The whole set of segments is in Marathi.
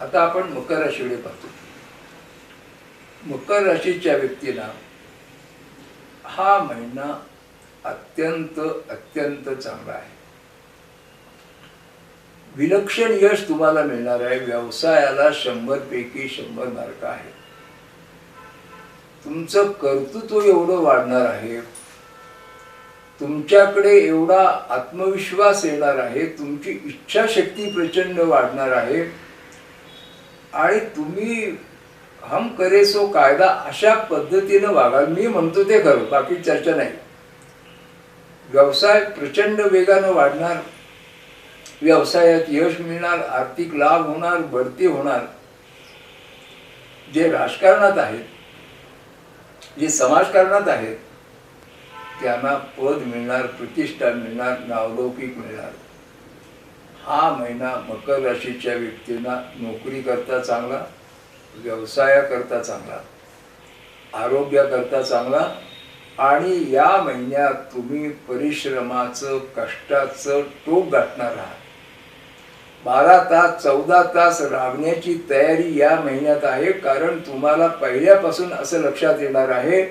आता आपण मकर राशीकडे पाहतो. मकर राशीच्या व्यक्तीला हा महिना अत्यंत अत्यंत चांगला आहे. विलक्षण यश तुम्हाला मिळणार आहे. व्यवसायाला शंभर पैकी शंभर मार्क आहे. तुमचं कर्तृत्व एवढं वाढणार आहे. तुमच्याकडे एवढा आत्मविश्वास येणार आहे. तुमची इच्छाशक्ती प्रचंड वाढणार आहे. आणि तुम्ही हम करे सो कायदा अशा पद्धतीनं वागाल मी म्हणतो ते खरं बाकी चर्चा नाही. व्यवसाय प्रचंड वेगानं वाढणार. व्यवसायात यश मिळणार आर्थिक लाभ होणार बढती होणार. जे राजकारणात आहेत जे समाजकारणात आहेत त्यांना पद मिळणार प्रतिष्ठा मिळणार नावलौकिक मिळणार. हा महिना मकर राशीच्या व्यक्तींना नोकरी करता चांगला व्यवसायाकरता चांगला आरोग्याकरता चांगला आणि या महिन्यात तुम्ही परिश्रमाचं कष्टाचं टोक गाठणार आहात. बारा तास चौदा तास राबण्याची तयारी या महिन्यात आहे कारण तुम्हाला पहिल्यापासून असं लक्षात येणार आहे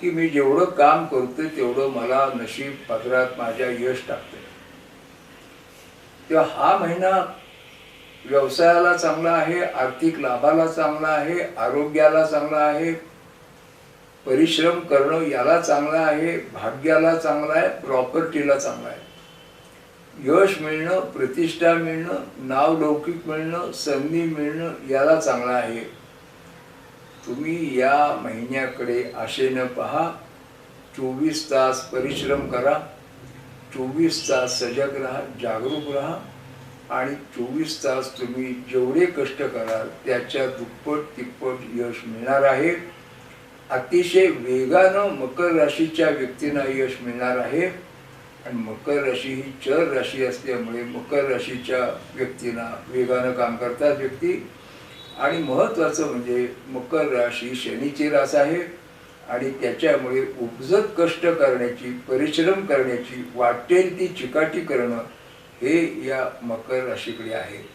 की मी जेवढं काम करतोय तेवढं मला नशीब पदरात माझ्या यश टाकते तेव्हा हा महिना व्यवसायाला चांगला आहे आर्थिक लाभाला चांगला आहे आरोग्याला चांगला आहे परिश्रम करणं याला चांगला आहे भाग्याला चांगला आहे प्रॉपर्टीला चांगला आहे. यश मिळणं प्रतिष्ठा मिळणं नाव लौकिक मिळणं संधी मिळणं याला चांगलं आहे. तुम्ही या महिन्याकडे आशेनं पहा चोवीस तास परिश्रम करा. चोवीस तास सजग राहा जागरूक राहा आणि चोवीस तास तुम्ही जेवढे कष्ट कराल त्याच्या दुप्पट तिप्पट यश मिळणार आहे. अतिशय वेगानं मकर राशीच्या व्यक्तींना यश मिळणार आहे. आणि मकर राशी ही चर राशी असल्यामुळे मकर राशीच्या व्यक्तींना वेगानं काम करतात व्यक्ती. आणि महत्त्वाचं म्हणजे मकर राशी शनीची रास आहे. आणि त्याच्यामुळे उपजत कष्ट करण्याची परिश्रम करण्याची वाटेल ती चिकाटी करणं हे या मकर राशीकडे आहे.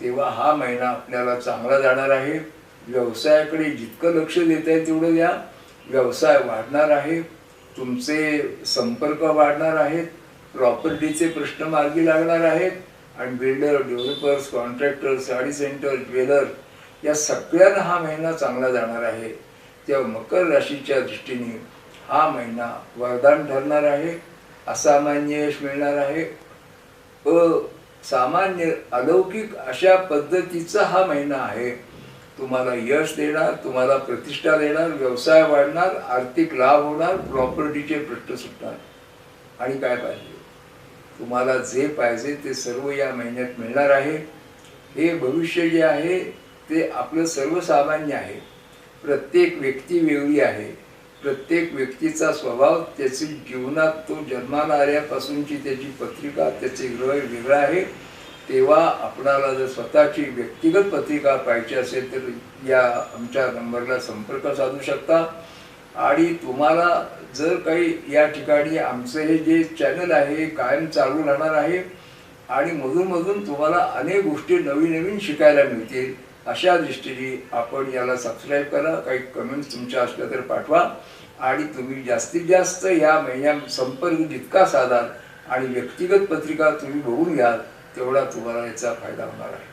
तेव्हा हा महिना आपल्याला चांगला जाणार आहे. व्यवसायाकडे जितकं लक्ष देता येईल तेवढं द्या. व्यवसाय वाढणार आहे. तुमचे संपर्क वाढणार आहेत. प्रॉपर्टीचे प्रश्न मार्गी लागणार आहेत. आणि builder developers contractor sari centre jeweller या सगळ्यांना हा महिना चांगला जाणार आहे. तेव्हा मकर राशीच्या दृष्टीने हा महिना वरदान ठरणार आहे असामान्य यश मिळणार आहे. असामान्य अलौकिक अशा पद्धतीचा हा महिना आहे. तुम्हाला यश देणार तुम्हाला प्रतिष्ठा देणार व्यवसाय वाढणार आर्थिक लाभ होणार प्रॉपर्टीचे प्रश्न सुटणार. आणि काय पाहिजे? तुम्हाला जे पाहिजे ते सर्व या महिन्यात मिळणार आहे. हे भविष्य जे आहे ते आपलं सर्वसामान्य आहे. प्रत्येक व्यक्ती वेगळी आहे. प्रत्येक व्यक्तीचा स्वभाव त्याची जीवनात तो जन्माला आल्यापासूनची त्याची पत्रिका त्याचे ग्रह वेगळा आहे. तेव्हा आपणाला जर स्वतःची व्यक्तिगत पत्रिका पाहिजे असेल तर या आमच्या नंबरला संपर्क साधू शकता. आणि तुम्हाला जर काही या ठिकाणी आमचं हे जे चॅनल आहे कायम चालू राहणार आहे. आणि मधून मधून तुम्हाला अनेक गोष्टी नवीन नवीन शिकायला मिळतील. अशा दृष्टीने आपण याला सबस्क्राईब करा काही कमेंट्स तुमच्या असल्या तर पाठवा. आणि तुम्ही जास्तीत जास्त या महिन्या संपर्क जितका साधाल आणि व्यक्तिगत पत्रिका तुम्ही बघून घ्याल तेवढा तुम्हाला याचा फायदा होणार आहे.